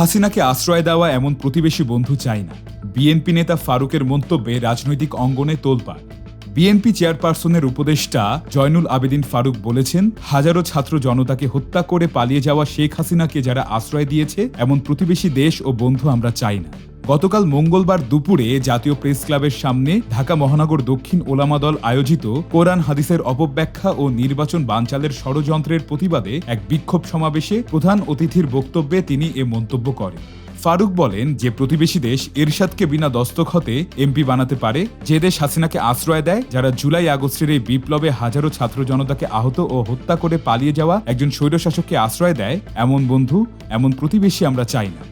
হাসিনাকে আশ্রয় দেওয়া এমন প্রতিবেশী বন্ধু চাই না। বিএনপি নেতা ফারুকের মন্তব্যে রাজনৈতিক অঙ্গনে তোলপাড়। বিএনপি চেয়ারপারসনের উপদেষ্টা জয়নুল আবেদিন ফারুক বলেছেন, হাজারো ছাত্র জনতাকে হত্যা করে পালিয়ে যাওয়া শেখ হাসিনাকে যারা আশ্রয় দিয়েছে, এমন প্রতিবেশী দেশ ও বন্ধু আমরা চাই না। গতকাল মঙ্গলবার দুপুরে জাতীয় প্রেস ক্লাবের সামনে ঢাকা মহানগর দক্ষিণ ওলামা দল আয়োজিত কোরআন হাদিসের অপব্যাখ্যা ও নির্বাচন বানচালের ষড়যন্ত্রের প্রতিবাদে এক বিক্ষোভ সমাবেশে প্রধান অতিথির বক্তব্যে তিনি এ মন্তব্য করেন। ফারুক বলেন যে প্রতিবেশী দেশ এরশাদকে বিনা দস্তখতে এমপি বানাতে পারে, যে দেশ হাসিনাকে আশ্রয় দেয়, যারা জুলাই আগস্টের এই বিপ্লবে হাজারো ছাত্র জনতাকে আহত ও হত্যা করে পালিয়ে যাওয়া একজন স্বৈরশাসককে আশ্রয় দেয়, এমন বন্ধু, এমন প্রতিবেশী আমরা চাই না।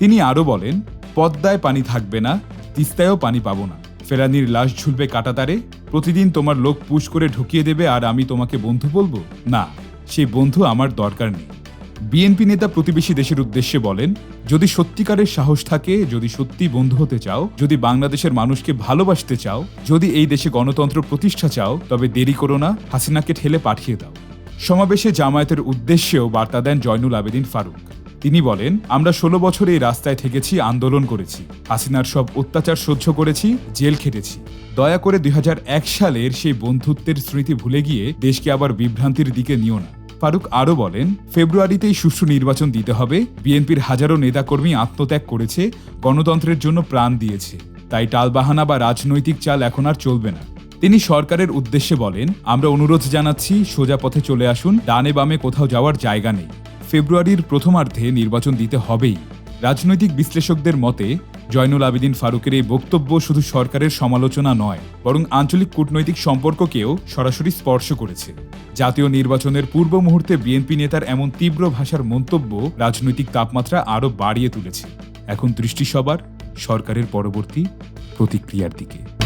তিনি আরও বলেন পদ্মায় পানি থাকবে না, তিস্তায়ও পানি পাবো না। ফেরানির লাশ ঝুলবে কাটাতারে, প্রতিদিন তোমার লোক পুশ করে ঢুকিয়ে দেবে আর আমি তোমাকে বন্ধু বলব? না সেই বন্ধু আমার দরকার নেই। বিএনপি নেতা প্রতিবেশী দেশের উদ্দেশ্যে বলেন, যদি সত্যিকারের সাহস থাকে, যদি সত্যি বন্ধু হতে চাও, যদি বাংলাদেশের মানুষকে ভালোবাসতে চাও, যদি এই দেশে গণতন্ত্র প্রতিষ্ঠা চাও, তবে দেরি করো না, হাসিনাকে ঠেলে পাঠিয়ে দাও। সমাবেশে জামায়াতের উদ্দেশ্যেও বার্তা দেন জয়নুল আবেদিন ফারুক। তিনি বলেন, আমরা ষোলো বছর এই রাস্তায় থেকেছি আন্দোলন করেছি। হাসিনার সব অত্যাচার সহ্য করেছি, জেল খেটেছি। দয়া করে দুই হাজার এক সালের সেই বন্ধুত্বের স্মৃতি ভুলে গিয়ে দেশকে আবার বিভ্রান্তির দিকে নিও না। ফারুক আরও বলেন, ফেব্রুয়ারিতেই সুষ্ঠু নির্বাচন দিতে হবে। বিএনপির হাজারো নেতাকর্মী আত্মত্যাগ করেছে, গণতন্ত্রের জন্য প্রাণ দিয়েছে। তাই টালবাহানা বা রাজনৈতিক চাল এখন আর চলবে না। তিনি সরকারের উদ্দেশ্যে বলেন, আমরা অনুরোধ জানাচ্ছি, সোজা পথে চলে আসুন, ডানে বামে কোথাও যাওয়ার জায়গা নেই। ফেব্রুয়ারির প্রথমার্ধে নির্বাচন দিতে হবেই। রাজনৈতিক বিশ্লেষকদের মতে, জয়নুল আবেদিন ফারুকের এই বক্তব্য শুধু সরকারের সমালোচনা নয়, বরং আঞ্চলিক কূটনৈতিক সম্পর্ককেও সরাসরি স্পর্শ করেছে। জাতীয় নির্বাচনের পূর্ব মুহূর্তে বিএনপি নেতার এমন তীব্র ভাষার মন্তব্য রাজনৈতিক তাপমাত্রা আরও বাড়িয়ে তুলেছে। এখন দৃষ্টি সবার সরকারের পরবর্তী প্রতিক্রিয়ার দিকে।